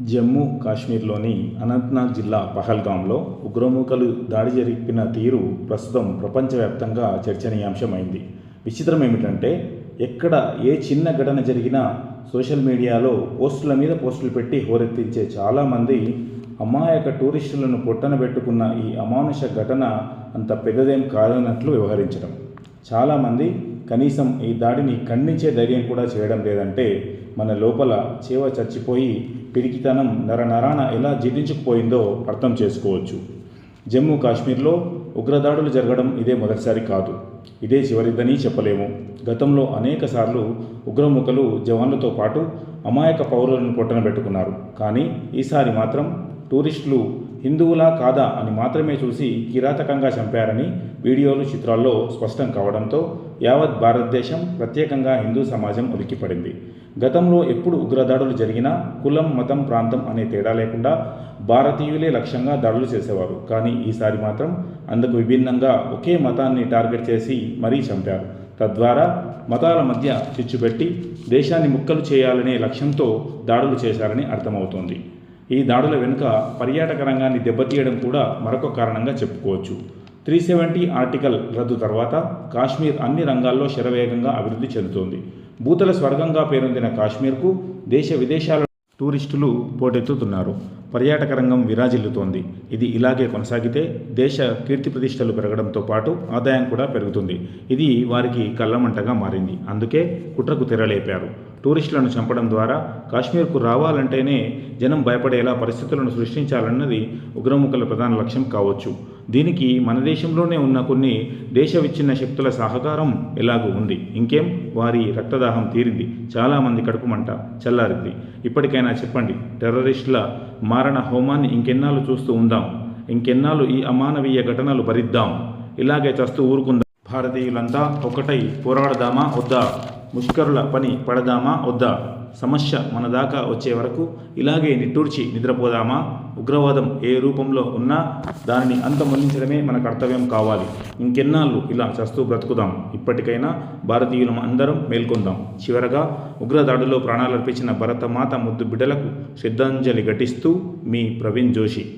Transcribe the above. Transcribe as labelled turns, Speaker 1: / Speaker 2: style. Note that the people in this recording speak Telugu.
Speaker 1: జమ్మూ కాశ్మీర్లోని అనంతనాగ్ జిల్లా పహల్గాంలో ఉగ్రమూకలు దాడి జరిపిన తీరు ప్రస్తుతం ప్రపంచవ్యాప్తంగా చర్చనీయాంశమైంది. విచిత్రం ఏమిటంటే ఎక్కడ ఏ చిన్న ఘటన జరిగినా సోషల్ మీడియాలో పోస్టుల మీద పోస్టులు పెట్టి హోరెత్తించే చాలామంది అమాయక టూరిస్టులను పొట్టనబెట్టుకున్న ఈ అమానుష ఘటన అంత పెద్దదేం కాదన్నట్లు వ్యవహరించడం. చాలామంది కనీసం ఈ దాడిని ఖండించే ధైర్యం కూడా చేయడం లేదంటే మన లోపల చేవ చచ్చిపోయి పిరికితనం నరనరాన ఎలా జీర్ణించుకుపోయిందో అర్థం చేసుకోవచ్చు. జమ్మూ కాశ్మీర్లో ఉగ్రదాడులు జరగడం ఇదే మొదటిసారి కాదు. ఇదే చివరిదని చెప్పలేము. గతంలో అనేక సార్లు ఉగ్రముఖలు జవాన్లతో పాటు అమాయక పౌరులను పొట్టన పెట్టుకున్నారు. కానీ ఈసారి మాత్రం టూరిస్టులు హిందువులా కాదా అని మాత్రమే చూసి కిరాతకంగా చంపారని వీడియోలు చిత్రాల్లో స్పష్టం కావడంతో యావత్ భారతదేశం ప్రత్యేకంగా హిందూ సమాజం ఉలిక్కిపడింది. గతంలో ఎప్పుడు ఉగ్రదాడులు జరిగినా కులం మతం ప్రాంతం అనే తేడా లేకుండా భారతీయులే లక్ష్యంగా దాడులు చేసేవారు. కానీ ఈసారి మాత్రం అందుకు విభిన్నంగా ఒకే మతాన్ని టార్గెట్ చేసి మరీ చంపారు. తద్వారా మతాల మధ్య చిచ్చుపెట్టి దేశాన్ని ముక్కలు చేయాలనే లక్ష్యంతో దాడులు చేశారని అర్థమవుతోంది. ఈ దాడుల వెనుక పర్యాటక రంగాన్ని దెబ్బతీయడం కూడా మరొక కారణంగా చెప్పుకోవచ్చు. త్రీ సెవెంటీ ఆర్టికల్ రద్దు తర్వాత కాశ్మీర్ అన్ని రంగాల్లో శరవేగంగా అభివృద్ధి చెందుతోంది. భూతల స్వర్గంగా పేరొందిన కాశ్మీర్కు దేశ విదేశాల టూరిస్టులు పోటెత్తుతున్నారు. పర్యాటక రంగం విరాజిల్లుతోంది. ఇది ఇలాగే కొనసాగితే దేశ కీర్తి ప్రతిష్టలు పెరగడంతో పాటు ఆదాయం కూడా పెరుగుతుంది. ఇది వారికి కళ్ళమంటగా మారింది. అందుకే కుట్రకు తెరలేపారు. టూరిస్టులను చంపడం ద్వారా కాశ్మీర్కు రావాలంటేనే జనం భయపడేలా పరిస్థితులను సృష్టించాలన్నది ఉగ్రముఖల ప్రధాన లక్ష్యం కావచ్చు. దీనికి మన దేశంలోనే ఉన్న కొన్ని దేశ విచ్ఛిన్న శక్తుల సహకారం ఎలాగూ ఉంది. ఇంకేం? వారి రక్తదాహం తీరింది. చాలామంది కడుపు మంట చల్లారింది. ఇప్పటికైనా చెప్పండి టెర్రరిస్టుల మారణ హోమాన్ని ఇంకెన్నాళ్ళు చూస్తూ ఉందాం? ఇంకెన్నాళ్ళు ఈ అమానవీయ ఘటనలు భరిద్దాం? ఇలాగే చస్తూ ఊరుకుందాం. భారతీయులంతా ఒకటై పోరాడదామా? వద్దా? ముష్కరుల పని పడదామా? వద్దా? సమస్య మన దాకా వచ్చే వరకు ఇలాగే నిట్టూర్చి నిద్రపోదామా? ఉగ్రవాదం ఏ రూపంలో ఉన్నా దానిని అంతమొందించడమే మన కర్తవ్యం కావాలి. ఇంకెన్నాళ్ళు ఇలా చస్తూ బ్రతుకుదాం. ఇప్పటికైనా భారతీయులం అందరం మేల్కొందాం. చివరగా ఉగ్రదాడులో ప్రాణాలర్పించిన భరతమాత ముద్దు బిడ్డలకు శ్రద్ధాంజలి ఘటిస్తూ మీ ప్రవీణ్ జోషి.